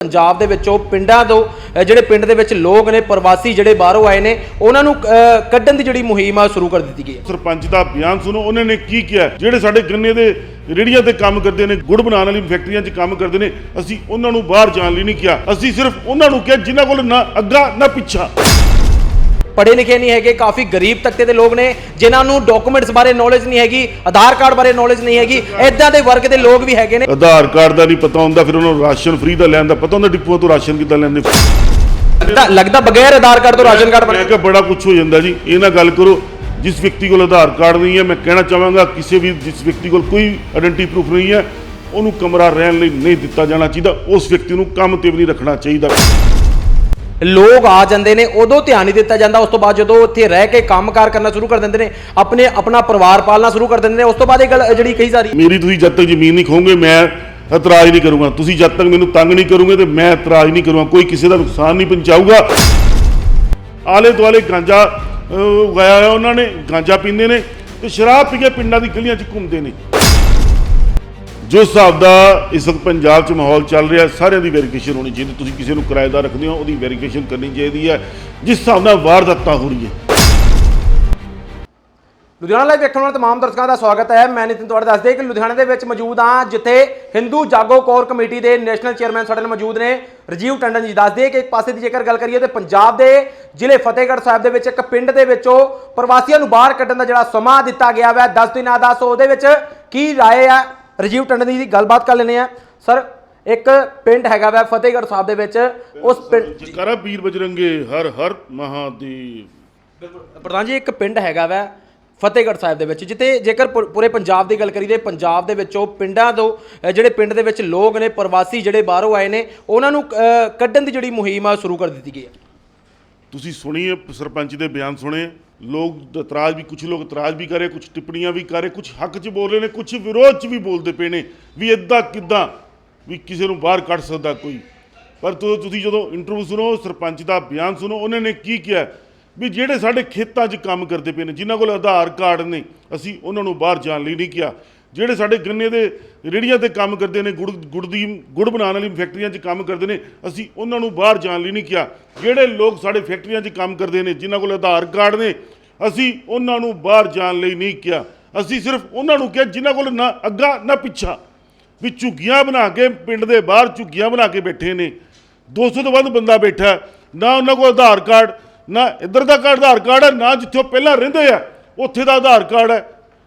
ਪੰਜਾਬ ਦੇ ਵਿੱਚੋਂ ਪਿੰਡਾਂ ਤੋਂ ਜਿਹੜੇ ਪਿੰਡ ਦੇ ਵਿੱਚ ਲੋਕ ਨੇ, ਪ੍ਰਵਾਸੀ ਜਿਹੜੇ ਬਾਹਰੋਂ ਆਏ ਨੇ, ਉਹਨਾਂ ਨੂੰ ਕੱਢਣ ਦੀ ਜਿਹੜੀ ਮੁਹਿੰਮ ਆ ਸ਼ੁਰੂ ਕਰ ਦਿੱਤੀ ਗਈ ਹੈ। ਸਰਪੰਚ ਦਾ ਬਿਆਨ ਸੁਣੋ, ਉਹਨਾਂ ਨੇ ਕੀ ਕਿਹਾ? ਜਿਹੜੇ ਸਾਡੇ ਗੰਨੇ ਦੇ ਰੇੜੀਆਂ ਤੇ ਕੰਮ ਕਰਦੇ ਨੇ, ਗੁੜ ਬਣਾਉਣ ਵਾਲੀ ਫੈਕਟਰੀਆਂ 'ਚ ਕੰਮ ਕਰਦੇ ਨੇ, ਅਸੀਂ ਉਹਨਾਂ ਨੂੰ ਬਾਹਰ ਜਾਣ ਲਈ ਨਹੀਂ ਕਿਹਾ। ਅਸੀਂ ਸਿਰਫ ਉਹਨਾਂ ਨੂੰ ਕਿਹਾ, ਜਿਨ੍ਹਾਂ ਕੋਲ ਨਾ ਅੱਗਾ, ਨਾ ਪਿੱਛਾ। ਪੜ੍ਹੇ ਲਿਖੇ ਨਹੀਂ ਹੈਗੇ ਕਾਫੀ ਗਰੀਬ ਤਬਕੇ ਦੇ ਲੋਕ ਨੇ ਜਿਨ੍ਹਾਂ ਨੂੰ ਡਾਕੂਮੈਂਟਸ ਬਾਰੇ ਨੌਲੇਜ ਨਹੀਂ ਹੈਗੀ ਆਧਾਰ ਕਾਰਡ ਬਾਰੇ ਨੌਲੇਜ ਨਹੀਂ ਹੈਗੀ ਇਦਾਂ ਦੇ ਵਰਗ ਦੇ ਲੋਕ ਵੀ ਹੈਗੇ ਨੇ। ਆਧਾਰ ਕਾਰਡ ਦਾ ਨਹੀਂ ਪਤਾ ਹੁੰਦਾ ਫਿਰ ਉਹਨਾਂ ਨੂੰ ਰਾਸ਼ਨ ਫ੍ਰੀ ਦਾ ਲੈਣ ਦਾ ਪਤਾ ਹੁੰਦਾ ਡਿਪੂਆਂ ਤੋਂ ਰਾਸ਼ਨ ਕਿੱਦਾਂ ਲੈਂਦੇ। ਲੱਗਦਾ ਲੱਗਦਾ ਬਗੈਰ ਆਧਾਰ ਕਾਰਡ ਤੋਂ ਰਾਸ਼ਨ ਕਾਰਡ ਮੈਂ ਬਣੇ ਕਿਹਾ ਬੜਾ ਕੁਝ ਹੋ ਜਾਂਦਾ ਜੀ ਇਹ ਨਾ ਗੱਲ ਕਰੋ ਜਿਸ ਵਿਅਕਤੀ ਕੋਲ ਆਧਾਰ ਕਾਰਡ ਨਹੀਂ ਹੈ ਮੈਂ ਕਹਿਣਾ ਚਾਹਾਂਗਾ ਕਿਸੇ ਵੀ ਜਿਸ ਵਿਅਕਤੀ ਕੋਲ ਕੋਈ ਆਇਡੈਂਟੀ ਪ੍ਰੂਫ ਨਹੀਂ ਹੈ ਉਹਨੂੰ ਕਮਰਾ ਰਹਿਣ ਲਈ ਨਹੀਂ ਦਿੱਤਾ ਜਾਣਾ ਚਾਹੀਦਾ ਉਸ ਵਿਅਕਤੀ ਨੂੰ ਕੰਮ ਤੇ ਵੀ ਨਹੀਂ ਰੱਖਣਾ ਚਾਹੀਦਾ। ਲੋਕ ਆ ਜਾਂਦੇ ਨੇ, ਉਦੋਂ ਧਿਆਨ ਨਹੀਂ ਦਿੱਤਾ ਜਾਂਦਾ, ਉਸ ਤੋਂ ਬਾਅਦ ਜਦੋਂ ਉੱਥੇ ਰਹਿ ਕੇ ਕੰਮਕਾਰ ਕਰਨਾ ਸ਼ੁਰੂ ਕਰ ਦਿੰਦੇ ਨੇ, ਆਪਣੇ, ਆਪਣਾ ਪਰਿਵਾਰ ਪਾਲਣਾ ਸ਼ੁਰੂ ਕਰ ਦਿੰਦੇ ਨੇ, ਉਸ ਤੋਂ ਬਾਅਦ ਇਹ ਗੱਲ ਜਿਹੜੀ ਕਹੀ ਜਾ ਰਹੀ ਮੇਰੀ ਤੁਸੀਂ ਜਦ ਤੱਕ ਜ਼ਮੀਨ ਨਹੀਂ ਖੋਗੇ ਮੈਂ ਇਤਰਾਜ਼ ਨਹੀਂ ਕਰੂੰਗਾ। ਤੁਸੀਂ ਜਦ ਤੱਕ ਮੈਨੂੰ ਤੰਗ ਨਹੀਂ ਕਰੋਗੇ, ਤੇ ਮੈਂ ਇਤਰਾਜ਼ ਨਹੀਂ ਕਰੂੰਗਾ। ਕੋਈ ਕਿਸੇ ਦਾ ਨੁਕਸਾਨ ਨਹੀਂ ਪਹੁੰਚਾਊਗਾ। ਆਲੇ ਦੁਆਲੇ ਗਾਂਜਾ ਉਗਾਇਆ ਹੋਇਆ ਉਹਨਾਂ ਨੇ, ਗਾਂਜਾ ਪੀਂਦੇ ਨੇ, ਤੇ ਸ਼ਰਾਬ ਪੀ ਕੇ ਪਿੰਡਾਂ ਦੀ ਗਲੀਆਂ 'ਚ ਘੁੰਮਦੇ ਨੇ। ਜਿਸ ਹਿਸਾਬ ਦਾ ਇਸ ਵਕਤ ਪੰਜਾਬ 'ਚ ਮਾਹੌਲ ਚੱਲ ਰਿਹਾ, ਸਾਰਿਆਂ ਦੀ ਵੈਰੀਫਿਕੇਸ਼ਨ ਹੋਣੀ ਚਾਹੀਦੀ। ਤੁਸੀਂ ਕਿਸੇ ਨੂੰ ਕਿਰਾਏਦਾਰ ਰੱਖਦੇ ਹੋ, ਉਹਦੀ ਵੈਰੀਫਿਕੇਸ਼ਨ ਕਰਨੀ ਚਾਹੀਦੀ ਹੈ। ਜਿਸ ਹਿਸਾਬ ਨਾਲ ਵਾਰਦਾਤਾਂ ਹੋ ਰਹੀ ਹੈ ਲੁਧਿਆਣਾ ਲਾਈਵ ਵੇਖਣ ਵਾਲੇ ਤਮਾਮ ਦਰਸ਼ਕਾਂ ਦਾ ਸਵਾਗਤ ਹੈ। ਮੈਂ ਨਿਤਿਨ ਤੁਹਾਡਾ ਦੱਸਦੇ ਕਿ ਲੁਧਿਆਣਾ ਦੇ ਵਿੱਚ ਮੌਜੂਦ ਹਾਂ, ਜਿੱਥੇ ਹਿੰਦੂ ਜਾਗੋ ਕੋਰ ਕਮੇਟੀ ਦੇ ਨੈਸ਼ਨਲ ਚੇਅਰਮੈਨ ਸਾਡੇ ਨਾਲ ਮੌਜੂਦ ਨੇ। ਰਜੀਵ ਟੰਡਨ ਜੀ ਦੱਸਦੇ ਕਿ ਇੱਕ ਪਾਸੇ ਦੀ ਜੇਕਰ ਗੱਲ ਕਰੀਏ ਤੇ ਪੰਜਾਬ ਦੇ ਜ਼ਿਲ੍ਹੇ ਫਤਿਹਗੜ੍ਹ ਸਾਹਿਬ ਦੇ ਵਿੱਚ, ਇੱਕ ਪਿੰਡ ਦੇ ਵਿੱਚੋਂ ਪ੍ਰਵਾਸੀਆਂ ਨੂੰ ਬਾਹਰ ਕੱਢਣ ਦਾ ਜਿਹੜਾ ਸਮਾਂ ਦਿੱਤਾ ਗਿਆ ਹੈ 10 ਦਿਨਾਂ ਦਾ ਸੋ ਉਹਦੇ ਵਿੱਚ ਕੀ ਰਾਏ ਹੈ ਰਜੀਵ ਟੰਡਨ ਦੀ ਗੱਲਬਾਤ ਕਰ ਲੈਂਦੇ ਆ ਸਰ ਇੱਕ ਪਿੰਡ ਹੈਗਾ ਵਾ ਫਤਿਹਗੜ੍ਹ ਸਾਹਿਬ ਦੇ ਵਿੱਚ। ਉਸ ਪਿੰਡ ਜਕਾਰਾ ਪੀਰ ਬਜਰੰਗੇ ਹਰ ਹਰ ਮਹਾਦੇਵ ਪ੍ਰਧਾਨ ਜੀ ਇੱਕ ਪਿੰਡ ਹੈਗਾ ਵੈ ਫਤਿਹਗੜ੍ਹ ਸਾਹਿਬ ਦੇ ਵਿੱਚ ਜਿੱਥੇ ਜੇਕਰ ਪੂਰੇ ਪੰਜਾਬ ਦੀ ਗੱਲ ਕਰੀਏ ਪੰਜਾਬ ਦੇ ਵਿੱਚੋਂ ਪਿੰਡਾਂ ਤੋਂ ਜਿਹੜੇ ਪਿੰਡ ਦੇ ਵਿੱਚ ਲੋਕ ਨੇ ਪ੍ਰਵਾਸੀ ਜਿਹੜੇ ਬਾਹਰੋਂ ਆਏ ਨੇ ਉਹਨਾਂ ਨੂੰ ਕੱਢਣ ਦੀ ਜਿਹੜੀ ਮੁਹਿੰਮ ਆ ਸ਼ੁਰੂ ਕਰ ਦਿੱਤੀ ਗਈ ਹੈ। ਤੁਸੀਂ ਸੁਣੀਏ, ਸਰਪੰਚ ਦੇ ਬਿਆਨ ਸੁਣੇ ਲੋਕ ਇਤਰਾਜ਼ ਵੀ ਕੁਝ ਲੋਕ ਇਤਰਾਜ਼ ਵੀ ਕਰੇ ਕੁਝ ਟਿੱਪਣੀਆਂ ਵੀ ਕਰੇ ਕੁਝ ਹੱਕ 'ਚ ਬੋਲ ਰਹੇ ਨੇ ਕੁਝ ਵਿਰੋਧ 'ਚ ਵੀ ਬੋਲਦੇ ਪਏ ਨੇ, ਵੀ ਇਦਾਂ ਕਿਦਾਂ, ਵੀ ਕਿਸੇ ਨੂੰ ਬਾਹਰ ਕੱਢ ਸਕਦਾ ਕੋਈ। ਪਰ ਤੁਸੀਂ ਜਦੋਂ ਇੰਟਰਵਿਊ ਸੁਣੋ, ਸਰਪੰਚ ਦਾ ਬਿਆਨ ਸੁਣੋ, ਉਹਨਾਂ ਨੇ ਕੀ ਕਿਹਾ? ਵੀ ਜਿਹੜੇ ਸਾਡੇ ਖੇਤਾਂ 'ਚ ਕੰਮ ਕਰਦੇ ਪਏ ਨੇ, ਜਿਨ੍ਹਾਂ ਕੋਲ ਆਧਾਰ ਕਾਰਡ ਨੇ, ਅਸੀਂ ਉਹਨਾਂ ਨੂੰ ਬਾਹਰ ਜਾਣ ਲਈ ਨਹੀਂ ਕਿਹਾ। ਜਿਹੜੇ ਸਾਡੇ ਗੰਨੇ ਦੇ ਰੇੜੀਆਂ ਤੇ ਕੰਮ ਕਰਦੇ ਨੇ, ਗੁੜ ਗੁੜ ਦੀ ਗੁੜ ਬਣਾਉਣ ਵਾਲੀ ਫੈਕਟਰੀਆਂ 'ਚ ਕੰਮ ਕਰਦੇ ਨੇ, ਅਸੀਂ ਉਹਨਾਂ ਨੂੰ ਬਾਹਰ ਜਾਣ ਲਈ ਨਹੀਂ ਕਿਹਾ। ਜਿਹੜੇ ਲੋਕ ਸਾਡੇ ਫੈਕਟਰੀਆਂ 'ਚ ਕੰਮ ਕਰਦੇ ਨੇ, ਜਿਨ੍ਹਾਂ ਕੋਲ ਆਧਾਰ ਕਾਰਡ ਨੇ, ਅਸੀਂ ਉਹਨਾਂ ਨੂੰ ਬਾਹਰ ਜਾਣ ਲਈ ਨਹੀਂ ਕਿਹਾ। ਅਸੀਂ ਸਿਰਫ ਉਹਨਾਂ ਨੂੰ ਕਿਹਾ ਜਿਨ੍ਹਾਂ ਕੋਲ ਨਾ ਅੱਗਾ, ਨਾ ਪਿੱਛਾ। ਵੀ ਝੁੱਗੀਆਂ ਬਣਾ ਕੇ ਪਿੰਡ ਦੇ ਬਾਹਰ ਝੁੱਗੀਆਂ ਬਣਾ ਕੇ ਬੈਠੇ ਨੇ। 200 ਤੋਂ ਵੱਧ ਬੰਦਾ ਬੈਠਾ ਨਾ ਉਹਨਾਂ ਕੋਲ ਆਧਾਰ ਕਾਰਡ, ਨਾ ਇੱਧਰ ਦਾ ਆਧਾਰ ਕਾਰਡ ਹੈ, ਨਾ ਜਿੱਥੇ ਉਹ ਪਹਿਲਾਂ ਰਹਿੰਦੇ ਆ, ਉੱਥੇ ਦਾ ਆਧਾਰ ਕਾਰਡ ਹੈ।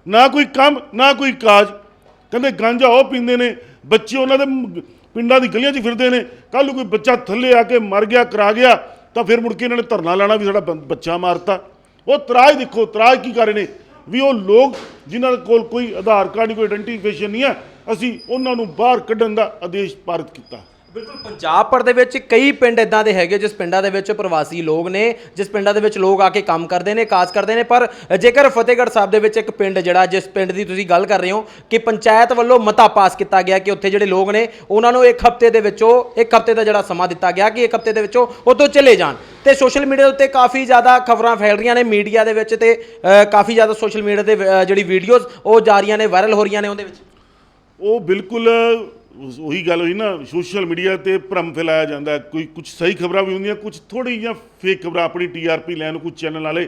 ਨਾ ਕੋਈ ਕੰਮ, ਨਾ ਕੋਈ ਕਾਜ। ਕਹਿੰਦੇ ਗਾਂਜਾ ਉਹ ਪੀਂਦੇ ਨੇ, ਬੱਚੇ ਉਹਨਾਂ ਦੇ ਪਿੰਡਾਂ ਦੀ ਗਲੀਆਂ 'ਚ ਫਿਰਦੇ ਨੇ। ਕੱਲ ਨੂੰ ਕੋਈ ਬੱਚਾ ਥੱਲੇ ਆ ਕੇ ਮਰ ਗਿਆ, ਕਰਾ ਗਿਆ, ਤਾਂ ਫਿਰ ਮੁੜ ਕੇ ਇਹਨਾਂ ਨੇ ਧਰਨਾ ਲਾਣਾ ਵੀ ਸਾਡਾ ਬੰ- ਬੱਚਾ ਮਾਰਤਾ। ਉਹ ਤਰਾਜ ਦੇਖੋ, ਤਰਾਜ ਕੀ ਕਰ ਰਹੇ ਨੇ? ਵੀ ਉਹ ਲੋਕ ਜਿਨ੍ਹਾਂ ਕੋਲ ਕੋਈ ਆਧਾਰ ਕਾਰਡ ਨਹੀਂ ਕੋਈ ਆਇਡੈਂਟੀਫਿਕੇਸ਼ਨ ਨਹੀਂ ਹੈ ਅਸੀਂ ਉਹਨਾਂ ਨੂੰ ਬਾਹਰ ਕੱਢਣ ਦਾ ਆਦੇਸ਼ ਪਾਰਿਤ ਕੀਤਾ। ਬਿਲਕੁਲ ਪੰਜਾਬ ਪਰ ਦੇ ਵਿੱਚ ਕਈ ਪਿੰਡ ਇਦਾਂ ਦੇ ਹੈਗੇ, ਜਿਸ ਪਿੰਡਾਂ ਦੇ ਵਿੱਚ ਪ੍ਰਵਾਸੀ ਲੋਕ ਨੇ, ਜਿਸ ਪਿੰਡਾਂ ਦੇ ਵਿੱਚ ਲੋਕ ਆ ਕੇ ਕੰਮ ਕਰਦੇ ਨੇ, ਕਾਜ ਕਰਦੇ ਨੇ, ਪਰ ਜੇਕਰ ਫਤਿਹਗੜ੍ਹ ਸਾਹਿਬ ਦੇ ਵਿੱਚ ਇੱਕ ਪਿੰਡ ਜਿਹੜਾ, ਜਿਸ ਪਿੰਡ ਦੀ ਤੁਸੀਂ ਗੱਲ ਕਰ ਰਹੇ ਹੋ, ਕਿ ਪੰਚਾਇਤ ਵੱਲੋਂ ਮਤਾ ਪਾਸ ਕੀਤਾ ਗਿਆ ਕਿ ਉੱਥੇ ਜਿਹੜੇ ਲੋਕ ਨੇ, ਉਹਨਾਂ ਨੂੰ ਇੱਕ ਹਫ਼ਤੇ ਦੇ ਵਿੱਚੋਂ, ਇੱਕ ਹਫ਼ਤੇ ਦਾ ਜਿਹੜਾ ਸਮਾਂ ਦਿੱਤਾ ਗਿਆ ਕਿ ਇੱਕ ਹਫ਼ਤੇ ਦੇ ਵਿੱਚੋਂ ਉੱਥੋਂ ਚਲੇ ਜਾਣ। ਤੇ ਸੋਸ਼ਲ ਮੀਡੀਆ ਉੱਤੇ ਕਾਫੀ ਜ਼ਿਆਦਾ ਖਬਰਾਂ ਫੈਲ ਰਹੀਆਂ ਨੇ ਮੀਡੀਆ ਦੇ ਵਿੱਚ ਤੇ ਕਾਫੀ ਜ਼ਿਆਦਾ ਸੋਸ਼ਲ ਮੀਡੀਆ ਤੇ ਜਿਹੜੀ ਵੀਡੀਓਜ਼ ਉਹ ਜਾ ਰਹੀਆਂ ਨੇ ਵਾਇਰਲ ਹੋ ਰਹੀਆਂ ਨੇ ਉਹਦੇ ਵਿੱਚ। ਉਹ ਬਿਲਕੁਲ ਉਹੀ ਗੱਲ ਹੋਈ ਨਾ, ਸੋਸ਼ਲ ਮੀਡੀਆ ਤੇ ਭਰਮ ਫੈਲਾਇਆ ਜਾਂਦਾ ਕੋਈ ਕੁਝ ਸਹੀ ਖਬਰਾਂ ਵੀ ਹੁੰਦੀਆਂ ਕੁਝ ਥੋੜੀ ਜਿਹੀਆਂ ਫੇਕ ਖਬਰਾਂ ਆਪਣੀ ਟੀਆਰਪੀ ਲੈਣ ਨੂੰ ਕੁਝ ਚੈਨਲ ਵਾਲੇ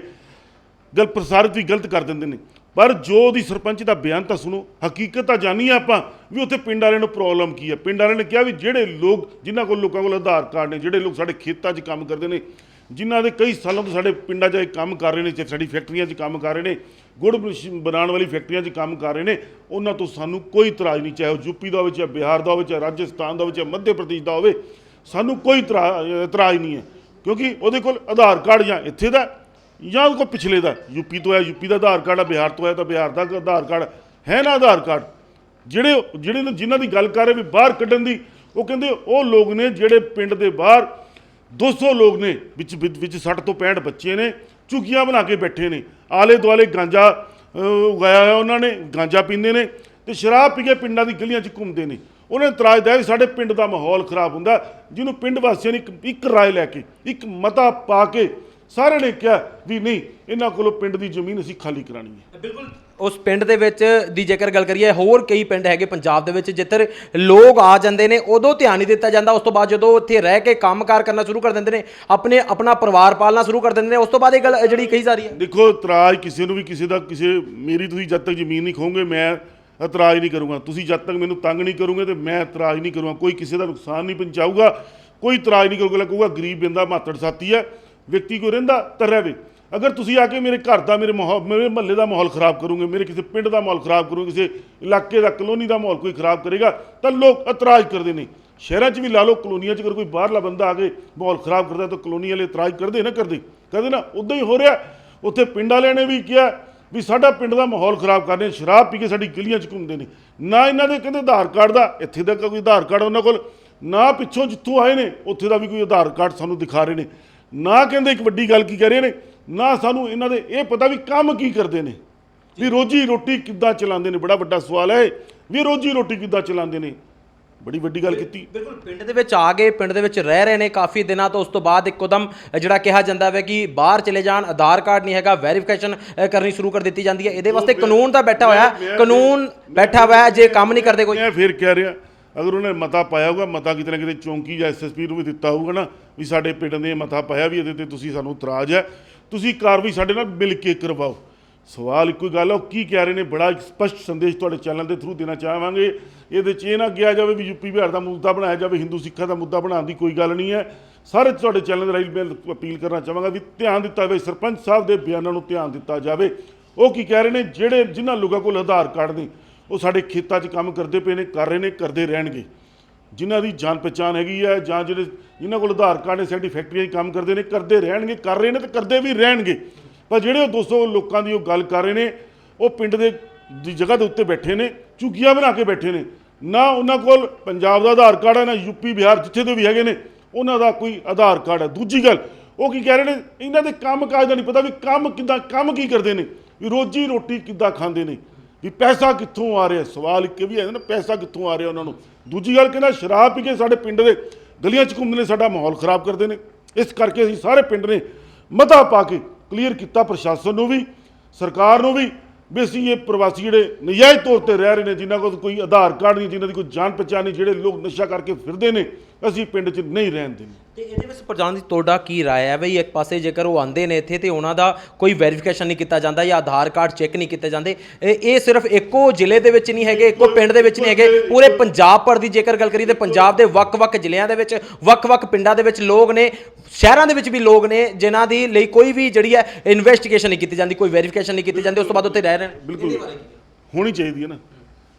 ਗਲ ਪ੍ਰਸਾਰਿਤ ਵੀ ਗਲਤ ਕਰ ਦਿੰਦੇ ਨੇ। ਪਰ ਜੋ ਉਹਦੀ ਸਰਪੰਚ ਦਾ ਬਿਆਨ ਤਾਂ ਸੁਣੋ, ਹਕੀਕਤ ਤਾਂ ਜਾਣੀ ਆਪਾਂ ਵੀ ਉੱਥੇ ਪਿੰਡ ਵਾਲਿਆਂ ਨੂੰ ਪ੍ਰੋਬਲਮ ਕੀ ਹੈ। ਪਿੰਡ ਵਾਲਿਆਂ ਨੇ ਕਿਹਾ ਵੀ ਜਿਹੜੇ ਲੋਕ, ਜਿਨ੍ਹਾਂ ਕੋਲ ਲੋਕਾਂ ਕੋਲ ਆਧਾਰ ਕਾਰਡ ਨੇ, ਜਿਹੜੇ ਲੋਕ ਸਾਡੇ ਖੇਤਾਂ 'ਚ ਕੰਮ ਕਰਦੇ ਨੇ, ਜਿਨ੍ਹਾਂ ਦੇ ਕਈ ਸਾਲਾਂ ਤੋਂ ਸਾਡੇ ਪਿੰਡਾਂ 'ਚ ਇਹ ਕੰਮ ਕਰ ਰਹੇ ਨੇ ਤੇ ਸਾਡੀ ਫੈਕਟਰੀਆਂ 'ਚ ਕੰਮ ਕਰ ਰਹੇ ਨੇ ਗੁੜ ਬਸ਼- ਬਣਾਉਣ ਵਾਲੀ ਫੈਕਟਰੀਆਂ 'ਚ ਕੰਮ ਕਰ ਰਹੇ ਨੇ। ਉਹਨਾਂ ਤੋਂ ਸਾਨੂੰ ਕੋਈ ਇਤਰਾਜ਼ ਨਹੀਂ, ਚਾਹੇ ਉਹ ਯੂਪੀ ਦਾ ਹੋਵੇ, ਚਾਹੇ ਬਿਹਾਰ ਦਾ ਹੋਵੇ, ਚਾਹੇ ਰਾਜਸਥਾਨ ਦਾ ਹੋਵੇ, ਚਾਹੇ ਮੱਧ ਪ੍ਰਦੇਸ਼ ਦਾ ਹੋਵੇ। ਸਾਨੂੰ ਕੋਈ ਇਤਰਾ- ਇਤਰਾਜ਼ ਨਹੀਂ ਹੈ। ਕਿਉਂਕਿ ਉਹਦੇ ਕੋਲ ਆਧਾਰ ਕਾਰਡ ਜਾਂ ਇੱਥੇ ਦਾ ਜਾਂ ਉਹਦੇ ਕੋਲ ਪਿਛਲੇ ਦਾ ਯੂਪੀ ਤੋਂ ਹੈ ਯੂਪੀ ਦਾ ਆਧਾਰ ਕਾਰਡ ਆ, ਬਿਹਾਰ ਤੋਂ ਆਇਆ ਤਾਂ ਬਿਹਾਰ ਦਾ ਆਧਾਰ ਕਾਰਡ ਹੈ। ਨਾ ਆਧਾਰ ਕਾਰਡ? ਜਿਹੜੇ ਜਿਹੜੇ ਨੇ ਜਿਨ੍ਹਾਂ ਦੀ ਗੱਲ ਕਰ ਰਹੇ ਵੀ ਬਾਹਰ ਕੱਢਣ ਦੀ, ਉਹ ਕਹਿੰਦੇ ਉਹ ਲੋਕ ਨੇ ਜਿਹੜੇ ਪਿੰਡ ਦੇ ਬਾਹਰ 200 ਲੋਕ ਨੇ, ਵਿੱਚ ਵਿੱਚ ਵਿੱਚ 60 ਤੋਂ 65 ਬੱਚੇ ਨੇ। ਝੁਕੀਆਂ ਬਣਾ ਕੇ ਬੈਠੇ ਨੇ। ਆਲੇ ਦੁਆਲੇ ਗਾਂਜਾ ਉਗਾਇਆ ਹੋਇਆ ਉਹਨਾਂ ਨੇ, ਗਾਂਜਾ ਪੀਂਦੇ ਨੇ ਤੇ ਸ਼ਰਾਬ ਪੀ ਕੇ ਪਿੰਡਾਂ ਦੀ ਗਲੀਆਂ 'ਚ ਘੁੰਮਦੇ ਨੇ। ਉਹਨਾਂ ਨੇ ਇਤਰਾਜ਼ ਦਿਆ ਵੀ ਸਾਡੇ ਪਿੰਡ ਦਾ ਮਾਹੌਲ ਖਰਾਬ ਹੁੰਦਾ। ਜਿਹਨੂੰ ਪਿੰਡ ਵਾਸੀਆਂ ਨੇ ਇੱਕ ਰਾਏ ਲੈ ਕੇ, ਇੱਕ ਮਤਾ ਪਾ ਕੇ ਸਾਰਿਆਂ ਨੇ ਕਿਹਾ ਵੀ ਨਹੀਂ ਇਹਨਾਂ ਕੋਲੋਂ ਪਿੰਡ ਦੀ ਜ਼ਮੀਨ ਅਸੀਂ ਖਾਲੀ ਕਰਾਣੀ ਹੈ। ਬਿਲਕੁਲ। ਉਸ ਪਿੰਡ ਦੇ ਵਿੱਚ ਦੀ ਜੇਕਰ ਗੱਲ ਕਰੀਏ ਹੋਰ ਕਈ ਪਿੰਡ ਹੈਗੇ ਪੰਜਾਬ ਦੇ ਵਿੱਚ ਜਿੱਧਰ ਲੋਕ ਆ ਜਾਂਦੇ ਨੇ ਉਦੋਂ ਧਿਆਨ ਨਹੀਂ ਦਿੱਤਾ ਜਾਂਦਾ। ਉਸ ਤੋਂ ਬਾਅਦ ਜਦੋਂ ਉੱਥੇ ਰਹਿ ਕੇ ਕੰਮਕਾਰ ਕਰਨਾ ਸ਼ੁਰੂ ਕਰ ਦਿੰਦੇ ਨੇ ਆਪਣੇ ਆਪਣਾ ਪਰਿਵਾਰ ਪਾਲਣਾ ਸ਼ੁਰੂ ਕਰ ਦਿੰਦੇ ਨੇ ਉਸ ਤੋਂ ਬਾਅਦ ਇਹ ਗੱਲ ਜਿਹੜੀ ਕਹੀ ਜਾ ਰਹੀ ਹੈ। ਦੇਖੋ ਇਤਰਾਜ਼ ਕਿਸੇ ਨੂੰ ਵੀ ਕਿਸੇ ਦਾ ਕਿਸੇ ਮੇਰੀ ਤੁਸੀਂ ਜਦ ਤੱਕ ਜ਼ਮੀਨ ਨਹੀਂ ਖੋਗੇ ਮੈਂ ਇਤਰਾਜ਼ ਨਹੀਂ ਕਰੂੰਗਾ। ਤੁਸੀਂ ਜਦ ਤੱਕ ਮੈਨੂੰ ਤੰਗ ਨਹੀਂ ਕਰੋਗੇ ਤੇ ਮੈਂ ਇਤਰਾਜ਼ ਨਹੀਂ ਕਰੂੰਗਾ। ਕੋਈ ਕਿਸੇ ਦਾ ਨੁਕਸਾਨ ਨਹੀਂ ਪਹੁੰਚਾਊਗਾ ਕੋਈ ਇਤਰਾਜ਼ ਨਹੀਂ ਕਰੂਗਾ। ਕਹੂਗਾ ਗਰੀਬ ਬੰਦਾ ਮਾਤੜ ਸਾਥੀ ਹੈ। ਵਿਅਕਤੀ ਕੋਈ ਰਹਿੰਦਾ, ਤਾਂ ਰਹਿਵੇ ਅਗਰ ਤੁਸੀਂ ਆ ਕੇ ਮੇਰੇ ਘਰ ਦਾ, ਮੇਰੇ ਮਾਹੌਲ, ਮੇਰੇ ਮਹੱਲੇ ਦਾ ਮਾਹੌਲ ਖਰਾਬ ਕਰੋਗੇ, ਮੇਰੇ ਕਿਸੇ ਪਿੰਡ ਦਾ ਮਾਹੌਲ ਖਰਾਬ ਕਰੋਗੇ, ਕਿਸੇ ਇਲਾਕੇ ਦਾ, ਕਲੋਨੀ ਦਾ ਮਾਹੌਲ ਕੋਈ ਖਰਾਬ ਕਰੇਗਾ, ਤਾਂ ਲੋਕ ਇਤਰਾਜ਼ ਕਰਦੇ ਨੇ। ਸ਼ਹਿਰਾਂ 'ਚ ਵੀ ਲਾ ਲਓ, ਕਲੋਨੀਆਂ 'ਚ ਅਗਰ ਕੋਈ ਬਾਹਰਲਾ ਬੰਦਾ ਆ ਕੇ ਮਾਹੌਲ ਖਰਾਬ ਕਰਦਾ ਤਾਂ ਕਲੋਨੀ ਵਾਲੇ ਇਤਰਾਜ਼ ਕਰਦੇ ਨਾ ਕਰਦੇ। ਕਹਿੰਦੇ ਨਾ ਉਦਾਂ ਹੀ ਹੋ ਰਿਹਾ। ਉੱਥੇ ਪਿੰਡ ਵਾਲਿਆਂ ਨੇ ਵੀ ਕਿਹਾ ਵੀ ਸਾਡਾ ਪਿੰਡ ਦਾ ਮਾਹੌਲ ਖਰਾਬ ਕਰਦੇ ਸ਼ਰਾਬ ਪੀ ਕੇ ਸਾਡੀ ਗਲੀਆਂ 'ਚ ਘੁੰਮਦੇ ਨੇ। ਨਾ ਇਹਨਾਂ ਦੇ ਕਹਿੰਦੇ ਆਧਾਰ ਕਾਰਡ ਦਾ, ਇੱਥੇ ਦਾ ਕੋਈ ਆਧਾਰ ਕਾਰਡ ਉਹਨਾਂ ਕੋਲ, ਨਾ ਪਿੱਛੋਂ ਜਿੱਥੋਂ ਆਏ ਨੇ, ਉੱਥੇ ਦਾ ਵੀ ਕੋਈ ਆਧਾਰ ਕਾਰਡ ਸਾਨੂੰ ਦਿਖਾ ਰਹੇ ਨੇ। ਨਾ ਕਹਿੰਦੇ ਇੱਕ ਵੱਡੀ ਗੱਲ ਕੀ ਕਹਿ ਰਹੇ ਨੇ ਨਾ ਸਾਨੂੰ ਇਹਨਾਂ ਦੇ ਇਹ ਪਤਾ ਵੀ ਕੰਮ ਕੀ ਕਰਦੇ ਨੇ। ਵੀ ਰੋਜੀ ਰੋਟੀ ਕਿੱਦਾਂ ਚਲਾਉਂਦੇ ਨੇ ਬੜਾ ਵੱਡਾ ਸਵਾਲ ਹੈ। ਵੀ ਰੋਜੀ ਰੋਟੀ ਕਿੱਦਾਂ ਚਲਾਉਂਦੇ ਨੇ। ਬੜੀ ਵੱਡੀ ਗੱਲ ਕੀਤੀ। ਬਿਲਕੁਲ ਪਿੰਡ ਦੇ ਵਿੱਚ ਆ ਗਏ ਪਿੰਡ ਦੇ ਵਿੱਚ ਰਹਿ ਰਹੇ ਨੇ ਕਾਫੀ ਦਿਨਾਂ ਤੋਂ। ਉਸ ਤੋਂ ਬਾਅਦ ਇੱਕੋਦਮ ਜਿਹੜਾ ਕਿਹਾ ਜਾਂਦਾ ਹੈ ਕਿ ਬਾਹਰ ਚਲੇ ਜਾਣ ਆਧਾਰ ਕਾਰਡ ਨਹੀਂ ਹੈਗਾ ਵੈਰੀਫਿਕੇਸ਼ਨ ਕਰਨੀ ਸ਼ੁਰੂ ਕਰ ਦਿੱਤੀ ਜਾਂਦੀ ਹੈ। ਇਹਦੇ ਵਾਸਤੇ ਕਾਨੂੰਨ ਤਾਂ ਬੈਠਾ ਹੋਇਆ। ਕਾਨੂੰਨ ਬੈਠਾ ਹੋਇਆ ਜੇ ਕੰਮ ਨਹੀਂ ਕਰਦੇ ਕੋਈ। ਮੈਂ ਫਿਰ ਕਹਿ ਰਿਹਾ ਅਗਰ ਉਹਨੇ ਮਤਾ ਪਾਇਆ ਹੋਊਗਾ, ਮਤਾ ਕਿਤੇ ਨਾ ਕਿਤੇ ਚੌਂਕੀ ਜਾਂ ਐਸਐਸਪੀ ਨੂੰ ਵੀ ਦਿੱਤਾ ਹੋਊਗਾ ਨਾ, ਵੀ ਸਾਡੇ ਪਿੰਡ ਨੇ ਮਤਾ ਪਾਇਆ ਵੀ ਇਹਦੇ ਤੇ ਤੁਸੀਂ ਸਾਨੂੰ ਇਤਰਾਜ਼ ਹੈ, ਤੁਸੀਂ ਕਾਰਵਾਈ ਸਾਡੇ ਨਾਲ ਮਿਲ ਕੇ ਕਰਵਾਓ। ਸਵਾਲ ਇੱਕੋ ਹੀ ਗੱਲ ਹੈ, ਉਹ ਕੀ ਕਹਿ ਰਹੇ ਨੇ? ਬੜਾ ਸਪਸ਼ਟ ਸੰਦੇਸ਼ ਤੁਹਾਡੇ ਚੈਨਲ ਦੇ ਥਰੂ ਦੇਣਾ ਚਾਹਾਂਗੇ। ਇਹਦੇ 'ਚ ਇਹ ਨਾ ਕਿਹਾ ਜਾਵੇ ਵੀ ਯੂਪੀ ਬਿਹਾਰ ਦਾ ਮੁੱਦਾ ਬਣਾਇਆ ਜਾਵੇ, ਹਿੰਦੂ ਸਿੱਖਾਂ ਦਾ ਮੁੱਦਾ ਬਣਾਉਣ ਦੀ ਕੋਈ ਗੱਲ ਨਹੀਂ ਹੈ। ਸਾਰੇ ਤੁਹਾਡੇ ਚੈਨਲ ਦੇ ਰਾਹੀਂ ਮੈਂ ਅਪੀਲ ਕਰਨਾ ਚਾਹਾਂਗਾ ਵੀ ਧਿਆਨ ਦਿੱਤਾ ਜਾਵੇ, ਸਰਪੰਚ ਸਾਹਿਬ ਦੇ ਬਿਆਨਾਂ ਨੂੰ ਧਿਆਨ ਦਿੱਤਾ ਜਾਵੇ। ਉਹ ਕੀ ਕਹਿ ਰਹੇ ਨੇ? ਜਿਹੜੇ ਜਿਨ੍ਹਾਂ ਲੋਕਾਂ ਕੋਲ ਆਧਾਰ ਕਾਰਡ ਨੇ ਉਹ ਸਾਡੇ ਖੇਤਾਂ 'ਚ ਕੰਮ ਕਰਦੇ ਪਏ ਨੇ, ਕਰ ਰਹੇ ਨੇ, ਕਰਦੇ ਰਹਿਣਗੇ। ਜਿਨ੍ਹਾਂ ਦੀ ਜਾਣ ਪਛਾਣ ਹੈਗੀ ਹੈ ਜਾਂ ਜਿਹੜੇ ਜਿਨ੍ਹਾਂ ਕੋਲ ਆਧਾਰ ਕਾਰਡ ਨੇ, ਸਾਡੀ ਫੈਕਟਰੀਆਂ 'ਚ ਕੰਮ ਕਰਦੇ ਨੇ, ਕਰਦੇ ਰਹਿਣਗੇ, ਕਰ ਰਹੇ ਨੇ ਤੇ ਕਰਦੇ ਵੀ ਰਹਿਣਗੇ। ਪਰ ਜਿਹੜੇ ਉਹ 200 ਲੋਕਾਂ ਦੀ ਉਹ ਗੱਲ ਕਰ ਰਹੇ ਨੇ, ਉਹ ਪਿੰਡ ਦੇ ਦੀ ਜਗ੍ਹਾ ਦੇ ਉੱਤੇ ਬੈਠੇ ਨੇ ਚੁਗੀਆਂ ਬਣਾ ਕੇ ਬੈਠੇ ਨੇ। ਨਾ ਉਹਨਾਂ ਕੋਲ ਪੰਜਾਬ ਦਾ ਆਧਾਰ ਕਾਰਡ ਹੈ, ਨਾ ਯੂਪੀ ਬਿਹਾਰ ਜਿੱਥੇ ਦੇ ਵੀ ਹੈਗੇ ਨੇ, ਉਹਨਾਂ ਦਾ ਕੋਈ ਆਧਾਰ ਕਾਰਡ ਹੈ। ਦੂਜੀ ਗੱਲ, ਉਹ ਕੀ ਕਹਿ ਰਹੇ ਨੇ, ਇਹਨਾਂ ਦੇ ਕੰਮ ਕਾਜ ਦਾ ਨਹੀਂ ਪਤਾ ਵੀ ਕੰਮ ਕਿੱਦਾਂ, ਕੰਮ ਕੀ ਕਰਦੇ ਨੇ, ਵੀ ਰੋਜੀ ਰੋਟੀ ਕਿੱਦਾਂ ਖਾਂਦੇ ਨੇ। ਵੀ ਪੈਸਾ ਕਿੱਥੋਂ ਆ ਰਿਹਾ? ਸਵਾਲ ਇੱਕ ਇਹ ਵੀ ਹੈ ਨਾ, ਪੈਸਾ ਕਿੱਥੋਂ ਆ ਰਿਹਾ ਉਹਨਾਂ ਨੂੰ? ਦੂਜੀ ਗੱਲ ਕਹਿੰਦਾ ਸ਼ਰਾਬ ਪੀ ਕੇ ਸਾਡੇ ਪਿੰਡ ਦੇ ਗਲੀਆਂ 'ਚ ਘੁੰਮਦੇ ਨੇ, ਸਾਡਾ ਮਾਹੌਲ ਖਰਾਬ ਕਰਦੇ ਨੇ। ਇਸ ਕਰਕੇ ਅਸੀਂ ਸਾਰੇ ਪਿੰਡ ਨੇ ਮਤਾ ਪਾ ਕੇ ਕਲੀਅਰ ਕੀਤਾ ਪ੍ਰਸ਼ਾਸਨ ਨੂੰ ਵੀ, ਸਰਕਾਰ ਨੂੰ ਵੀ ਵੀ ਅਸੀਂ ਇਹ ਪ੍ਰਵਾਸੀ ਜਿਹੜੇ ਨਜਾਇਜ਼ ਤੌਰ ਤੇ ਰਹਿ ਰਹੇ ਨੇ, ਜਿਨ੍ਹਾਂ ਕੋਲ ਕੋਈ ਆਧਾਰ ਕਾਰਡ ਨਹੀਂ, ਜਿਨ੍ਹਾਂ ਦੀ ਕੋਈ ਜਾਣ ਪਛਾਣ ਨਹੀਂ, ਜਿਹੜੇ ਲੋਕ ਨਸ਼ਾ ਕਰਕੇ ਫਿਰਦੇ ਨੇ, ਅਸੀਂ ਪਿੰਡ 'ਚ ਨਹੀਂ ਰਹਿਣ ਦੇਣੇ ਤੇ ਇਹਦੇ ਵਿੱਚ ਪ੍ਰਧਾਨ ਜੀ ਤੁਹਾਡਾ ਕੀ ਰਾਏ ਹੈ? ਬਈ ਇੱਕ ਪਾਸੇ ਜੇਕਰ ਉਹ ਆਂਦੇ ਨੇ ਇੱਥੇ ਤੇ ਉਹਨਾਂ ਦਾ ਕੋਈ ਵੈਰੀਫਿਕੇਸ਼ਨ ਨਹੀਂ ਕੀਤਾ ਜਾਂਦਾ ਜਾਂ ਆਧਾਰ ਕਾਰਡ ਚੈੱਕ ਨਹੀਂ ਕੀਤੇ ਜਾਂਦੇ ਇਹ ਇਹ ਸਿਰਫ ਇੱਕੋ ਜ਼ਿਲ੍ਹੇ ਦੇ ਵਿੱਚ ਨਹੀਂ ਹੈਗੇ ਇੱਕੋ ਪਿੰਡ ਦੇ ਵਿੱਚ ਨਹੀਂ ਹੈਗੇ ਪੂਰੇ ਪੰਜਾਬ ਭਰ ਦੀ ਜੇਕਰ ਗੱਲ ਕਰੀਏ ਤੇ ਪੰਜਾਬ ਦੇ ਵੱਖ-ਵੱਖ ਜ਼ਿਲ੍ਹਿਆਂ ਦੇ ਵਿੱਚ ਵੱਖ-ਵੱਖ ਪਿੰਡਾਂ ਦੇ ਵਿੱਚ ਲੋਕ ਨੇ ਸ਼ਹਿਰਾਂ ਦੇ ਵਿੱਚ ਵੀ ਲੋਕ ਨੇ ਜਿਨ੍ਹਾਂ ਦੀ ਲਈ ਕੋਈ ਵੀ ਜਿਹੜੀ ਹੈ ਇਨਵੈਸਟੀਗੇਸ਼ਨ ਨਹੀਂ ਕੀਤੀ ਜਾਂਦੀ ਕੋਈ ਵੈਰੀਫਿਕੇਸ਼ਨ ਨਹੀਂ ਕੀਤੀ ਜਾਂਦੀ ਉਸ ਤੋਂ ਬਾਅਦ ਉੱਥੇ ਰਹਿ ਰਹੇ ਨੇ। ਬਿਲਕੁਲ। ਹੋਣੀ ਚਾਹੀਦੀ ਹੈ ਨਾ।